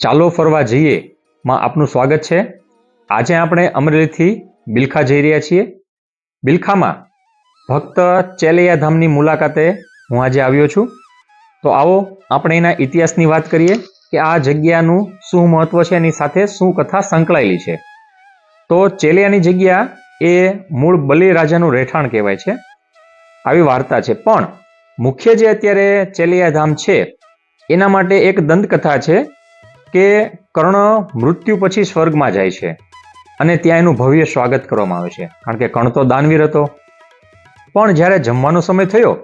ચાલો ફરવા જઈએ. માં આપનું સ્વાગત છે. આજે આપણે અમરેલીથી બિલખા જઈ રહ્યા છીએ. બિલખામાં ભક્ત ચેલૈયા ધામની મુલાકાતે હું આજે આવ્યો છું. તો આવો આપણે એના ઇતિહાસની વાત કરીએ કે આ જગ્યાનું શું મહત્વ છે, એની સાથે શું કથા સંકળાયેલી છે. તો ચેલિયાની જગ્યા એ મૂળ બલિ રાજાનું રહેઠાણ કહેવાય છે. આવી વાર્તા છે. પણ મુખ્ય જે અત્યારે ચેલિયા ધામ છે, એના માટે એક દંતકથા છે. કે કર્ણ મૃત્યુ પછી સ્વર્ગમાં જાય છે અને ત્યાં એનું ભવ્ય સ્વાગત કરવામાં આવે છે. કારણ કે કર્ણ તો દાનવીર હતો. પણ જ્યારે જમવાનો સમય થયો,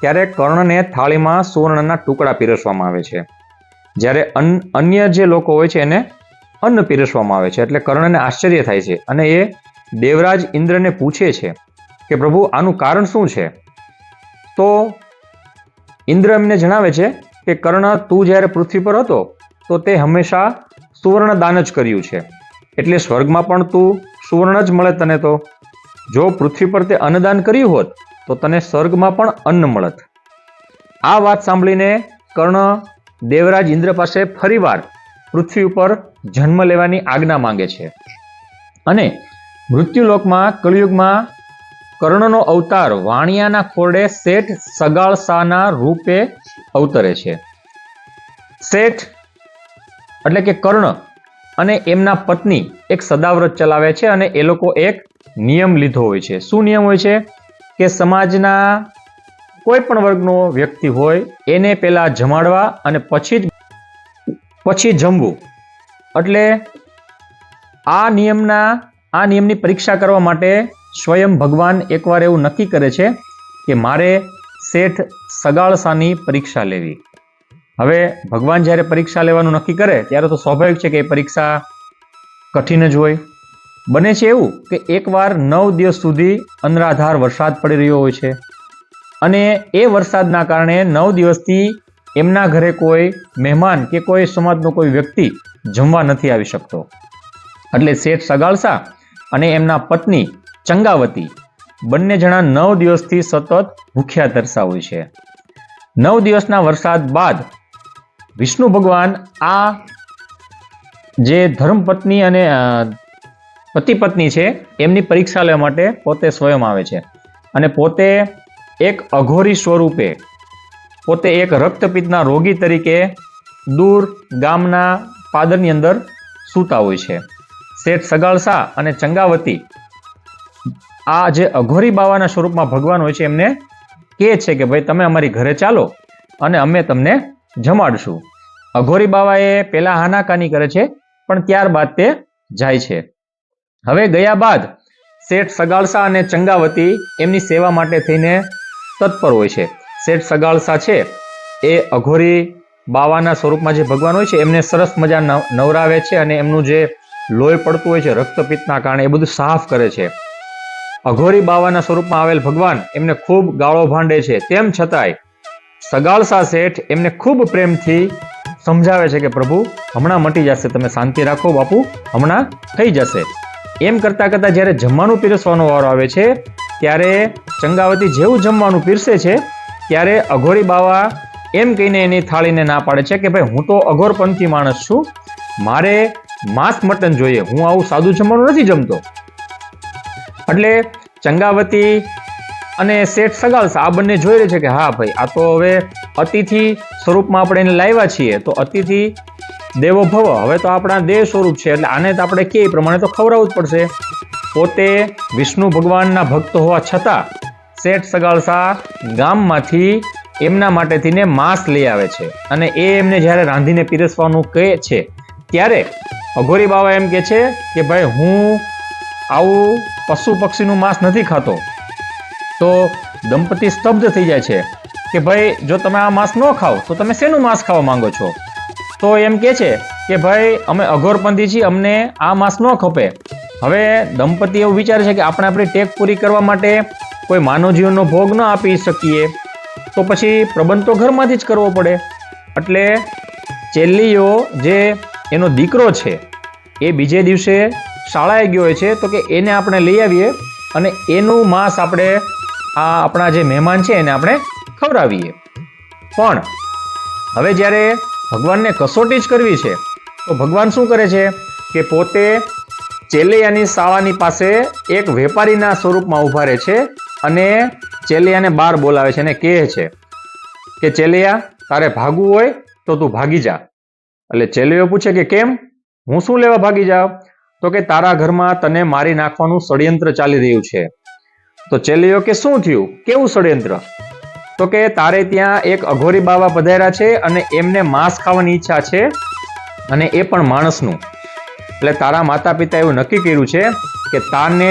ત્યારે કર્ણને થાળીમાં સુવર્ણના ટુકડા પીરસવામાં આવે છે. જ્યારે અન, અન્ય જે લોકો હોય છે એને અન્ન પીરસવામાં આવે છે. એટલે કર્ણને આશ્ચર્ય થાય છે અને એ દેવરાજ ઇન્દ્રને પૂછે છે કે, પ્રભુ, આનું કારણ શું છે? તો ઇન્દ્ર એમને જણાવે છે કે, કર્ણ, તું જ્યારે પૃથ્વી પર હતો તો તે હંમેશા સુવર્ણ દાન જ કર્યું છે. એટલે સ્વર્ગમાં પણ તું સુવર્ણ જ મળે તને તો. જો પૃથ્વી પર તે અન્નદાન કર્યું હોત, તો તને સ્વર્ગમાં પણ અન્ન મળત. આ વાત સાંભળીને કર્ણ દેવરાજ ઇન્દ્ર પાસે ફરીવાર પૃથ્વી ઉપર જન્મ લેવાની આજ્ઞા માંગે છે. અને મૃત્યુલોકમાં, કળિયુગમાં કર્ણનો અવતાર વાણિયાના ખોરડે શેઠ સગાળસાના રૂપે અવતરે છે. શેઠ એટલે કે કર્ણ અને એમના પત્ની એક સદાવ્રત ચલાવે છે અને એ લોકો એક નિયમ લીધો હોય છે. શું નિયમ હોય છે? કે સમાજના કોઈ પણ વર્ગનો વ્યક્તિ હોય, એને પહેલાં જમાડવા અને પછી જ પછી જમવું. એટલે આ નિયમના, આ નિયમની પરીક્ષા કરવા માટે સ્વયં ભગવાન એકવાર એવું નક્કી કરે છે કે મારે શેઠ સગાળસાની પરીક્ષા લેવી. હવે ભગવાન જ્યારે પરીક્ષા લેવાનું નક્કી કરે, ત્યારે તો સ્વાભાવિક છે કે એ પરીક્ષા કઠિન જ હોય. બને છે એવું કે એકવાર નવ દિવસ સુધી અનરાધાર વરસાદ પડી રહ્યો હોય છે. અને એ વરસાદના કારણે નવ દિવસથી એમના ઘરે કોઈ મહેમાન કે કોઈ સમાજનો કોઈ વ્યક્તિ જમવા નથી આવી શકતો. એટલે શેઠ સગાળસા અને એમના પત્ની ચંગાવતી બંને જણા નવ દિવસથી સતત ભૂખ્યા તરસા હોય છે. નવ દિવસના વરસાદ બાદ વિષ્ણુ ભગવાન આ જે ધર્મપત્ની અને પતિ પત્ની છે, એમની પરીક્ષા લેવા માટે પોતે સ્વયં આવે છે. અને પોતે એક અઘોરી સ્વરૂપે, પોતે એક રક્તપિત્તના રોગી તરીકે દૂર ગામના પાદરની અંદર સૂતા હોય છે. શેઠ સગાળસા અને ચંગાવતી આ જે અઘોરી બાવાના સ્વરૂપમાં ભગવાન હોય છે, એમને કહે છે કે, ભાઈ, તમે અમારી ઘરે ચાલો અને અમે તમને જમાડશું. અઘોરી બાવાએ પહેલા હાનાકાની કરે છે, પણ ત્યારબાદ તે જાય છે. હવે ગયા બાદ શેઠ સગાળસા અને ચંગાવતી એમની સેવા માટે થઈને તત્પર હોય છે. શેઠ સગાળસા છે, એ અઘોરી બાવાના સ્વરૂપમાં જે ભગવાન હોય છે, એમને સરસ મજા નવ- નવરાવે છે અને એમનું જે લોહી પડતું હોય છે રક્તપિત્તના કારણે એ બધું સાફ કરે છે. અઘોરી બાવાના સ્વરૂપમાં આવેલ ભગવાન એમને ખૂબ ગાળો ભાંડે છે. તેમ છતાંય સગાળસા શેઠ એમને ખૂબ પ્રેમથી સમજાવે છે કે પ્રભુ, હમણાં મટી જશે, તમે શાંતિ રાખો બાપુ, હમણાં થઈ જશે. એમ કરતાં કરતાં જ્યારે જમવાનું પીરસવાનો વારો આવે છે, ત્યારે ચંગાવતી જેવું જમવાનું પીરસે છે, ત્યારે અઘોરી બાવા એમ કહીને એની થાળીને ના પાડે છે કે, ભાઈ, હું તો અઘોરપંથી માણસ છું. મારે માંસ મટન જોઈએ. હું આવું સાદું જમવાનું નથી જમતો. એટલે ચંગાવતી અને શેઠ સગાળસા આ બંને જોઈ રહે છે કે હા ભાઈ, આ તો હવે અતિથિ સ્વરૂપમાં આપણે એને લાવ્યા છીએ. તો અતિથિ દેવો ભવ હવે તો આપણા દેવ સ્વરૂપ છે, એટલે આને તો આપણે કે પ્રમાણે તો ખવડાવવું જ પડશે. પોતે વિષ્ણુ ભગવાનના ભક્ત હોવા છતાં શેઠ સગાળસા ગામમાંથી એમના માટેથીને માંસ લઈ આવે છે અને એ એમને જ્યારે રાંધીને પીરસવાનું કહે છે, ત્યારે અઘોરી બાવા એમ કહે છે કે, ભાઈ, હું આવું પશુ પક્ષીનું માંસ નથી ખાતો. તો દંપતી સ્તબ્ધ થઈ જાય છે કે ભાઈ, જો તમે આ માંસ ન ખાઓ, તો તમે શેનું માંસ ખાવા માંગો છો? તો એમ કે છે કે ભાઈ, અમે અઘોરપંથી છીએ, અમને આ માંસ ન ખપે. હવે દંપતી એવું વિચારે છે કે આપણે આપણી ટેક પૂરી કરવા માટે કોઈ માનવ જીવનનો ભોગ ન આપી શકીએ. તો પછી પ્રબંધ તો ઘરમાંથી જ કરવો પડે. એટલે ચેલ્લીઓ જે એનો દીકરો છે, એ બીજે દિવસે શાળાએ ગયો હોય છે, તો કે એને આપણે લઈ આવીએ અને એનું માંસ આપણે આ આપણા જે મહેમાન છે એને આપણે ખવડાવીએ. પણ હવે જ્યારે ભગવાનને કસોટી જ કરવી છે, તો ભગવાન શું કરે છે કે પોતે ચેલૈયાની શાળાની પાસે એક વેપારીના સ્વરૂપમાં ઊભા રહે છે અને ચેલૈયાને બહાર બોલાવે છે અને કહે છે કે, ચેલૈયા, તારે ભાગવું હોય તો તું ભાગી જા. એટલે ચેલૈયો પૂછે કે, કેમ? હું શું લેવા ભાગી જાઉં? તો કે, તારા ઘરમાં તને મારી નાખવાનું ષડયંત્ર ચાલી રહ્યું છે. તો ચેલીઓ કે શું થયું? કેવું ષડયંત્ર? તો કે તારે ત્યાં એક અઘોરી બાવા પધાર્યા છે અને એમને માંસ ખાવાની ઈચ્છા છે અને એ પણ માણસનું. એટલે તારા માતા પિતા એવું નક્કી કર્યું છે કે તાને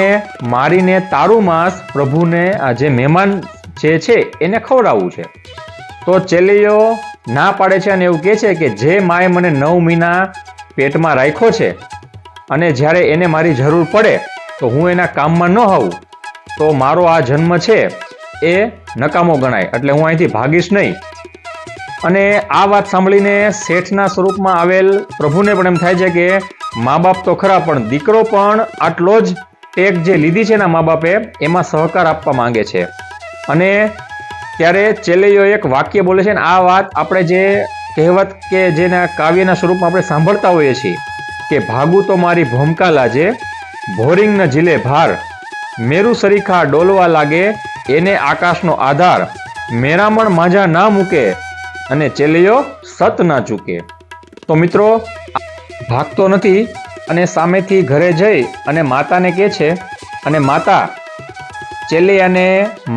મારીને તારું માંસ પ્રભુને આ જે મહેમાન જે છે એને ખવડાવવું છે. તો ચેલીઓ ના પાડે છે અને એવું કહે છે કે જે માએ મને નવ મહિના પેટમાં રાખ્યો છે અને જ્યારે એને મારી જરૂર પડે તો હું એના કામમાં ન હોઉં. તો મારો આ જન્મ છે એ નકામો ગણાય, એટલે હું અહીંથી ભાગીશ નહીં. અને આ વાત સાંભળીને શેઠના સ્વરૂપમાં આવેલ પ્રભુને પણ એમ થાય છે કે મા બાપ તો ખરા, પણ દીકરો પણ આટલો જ ટેક જે લીધી છે એના મા બાપે એમાં સહકાર આપવા માંગે છે. અને ત્યારે ચેલૈયો એક વાક્ય બોલે છે ને, આ વાત આપણે જે કહેવત કે જેના કાવ્યના સ્વરૂપમાં આપણે સાંભળતા હોઈએ છીએ કે, ભાગું તો મારી ભૂમકા લાજે, ભોરિંગ ન ભાર મેરુ સરીખા ડોલવા લાગે, એને આકાશનો આધાર, મેરામણ માજા ના મૂકે અને ચેલિયો સત ના ચૂકે. તો મિત્રો ભાગતો નથી અને સામેથી ઘરે જઈ અને માતાને કહે છે, અને માતા ચેલિયાને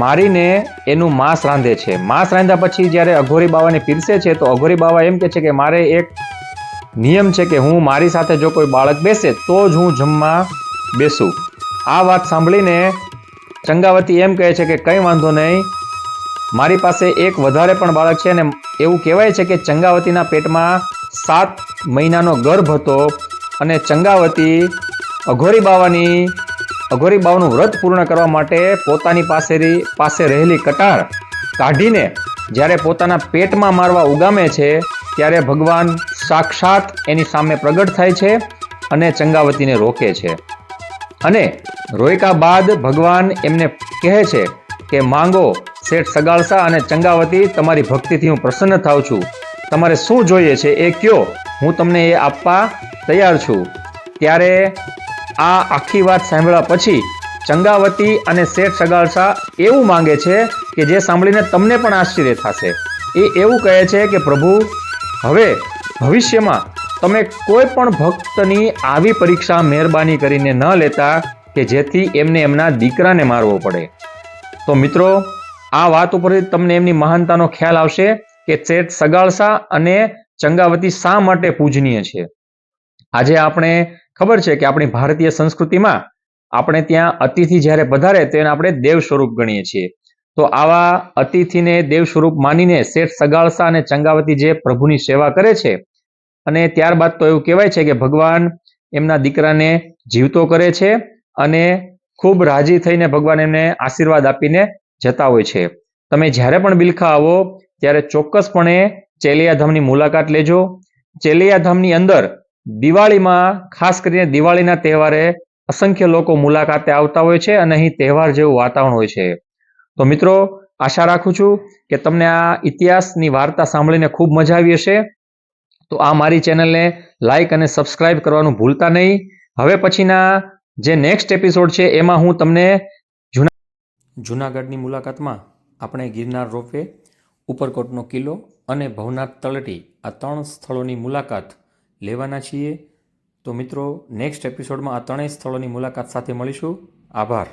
મારીને એનું માંસ રાંધે છે. માંસ રાંધ્યા પછી જ્યારે અઘોરી બાવાને પીરસે છે, તો અઘોરી બાવા એમ કહે છે કે, મારે એક નિયમ છે કે હું મારી સાથે જો કોઈ બાળક બેસે, તો જ હું જમવા બેસું. આ વાત સાંભળીને ચંગાવતી એમ કહે છે કે કંઈ વાંધો નહીં. મારી પાસે એક વધારે પણ બાળક છે અને એવું કહેવાય છે કે ચંગાવતીના પેટમાં સાત મહિનાનો ગર્ભ હતો અને ચંગાવતી અઘોરી બાવાની, અઘોરી બાવાનું વ્રત પૂર્ણ કરવા માટે પોતાની પાસેરી, પાસે રહેલી કટાર કાઢીને જ્યારે પોતાના પેટમાં મારવા ઉગામે છે, ત્યારે ભગવાન સાક્ષાત એની સામે પ્રગટ થાય છે અને ચંગાવતીને રોકે છે. અને રોયકા બાદ ભગવાન એમને કહે છે કે, માંગો, શેઠ સગાળસા અને ચંગાવતી, તમારી ભક્તિથી હું પ્રસન્ન થાઉં છું. તમારે શું જોઈએ છે એ કયો? હું તમને એ આપવા તૈયાર છું. ત્યારે આ આખી વાત સાંભળ્યા પછી ચંગાવતી અને શેઠ સગાળસા એવું માંગે છે કે જે સાંભળીને તમને પણ આશ્ચર્ય થશે. એ એવું કહે છે કે, પ્રભુ, હવે ભવિષ્યમાં તમે કોઈ પણ ભક્તની આવી પરીક્ષા મહેરબાની કરીને ન લેતા કે જેથી એમને એમના દીકરાને મારવો પડે. તો મિત્રો, આ વાત ઉપરથી તમને એમની મહાનતાનો ખ્યાલ આવશે કે શેઠ સગાળસા અને ચંગાવતી શા માટે પૂજનીય છે? આજે આપણે ખબર છે કે આપણી ભારતીય સંસ્કૃતિમાં આપણે ત્યાં અતિથિ જ્યારે પધારે તો એને આપણે દેવ સ્વરૂપ ગણીએ છીએ. તો આવા અતિથિને દેવ સ્વરૂપ માનીને શેઠ સગાળસા અને ચંગાવતી જે પ્રભુની સેવા કરે છે અને ત્યારબાદ તો એવું કહેવાય છે કે ભગવાન એમના દીકરાને જીવતો કરે છે અને ખૂબ રાજી થઈને ભગવાન એમને આશીર્વાદ આપીને જતા હોય છે. તમે જ્યારે પણ બિલખા આવો, ત્યારે ચોક્કસપણે ચેલિયાધામની મુલાકાત લેજો. ચેલિયાધામની અંદર દિવાળીમાં, ખાસ કરીને દિવાળીના તહેવારે અસંખ્ય લોકો મુલાકાતે આવતા હોય છે અને અહીં તહેવાર જેવું વાતાવરણ હોય છે. તો મિત્રો, આશા રાખું છું કે તમને આ ઇતિહાસની વાર્તા સાંભળીને ખૂબ મજા આવી હશે. તો આ મારી ચેનલને લાઇક અને સબસ્ક્રાઇબ કરવાનું ભૂલતા નહીં. હવે પછીના જે નેક્સ્ટ એપિસોડ છે, એમાં હું તમને જૂના જૂનાગઢની મુલાકાતમાં આપણે ગિરનાર રોપવે, ઉપરકોટનો કિલ્લો અને ભવનાથ તળેટી આ ત્રણ સ્થળોની મુલાકાત લેવાના છીએ. તો મિત્રો, નેક્સ્ટ એપિસોડમાં આ ત્રણેય સ્થળોની મુલાકાત સાથે મળીશું. આભાર.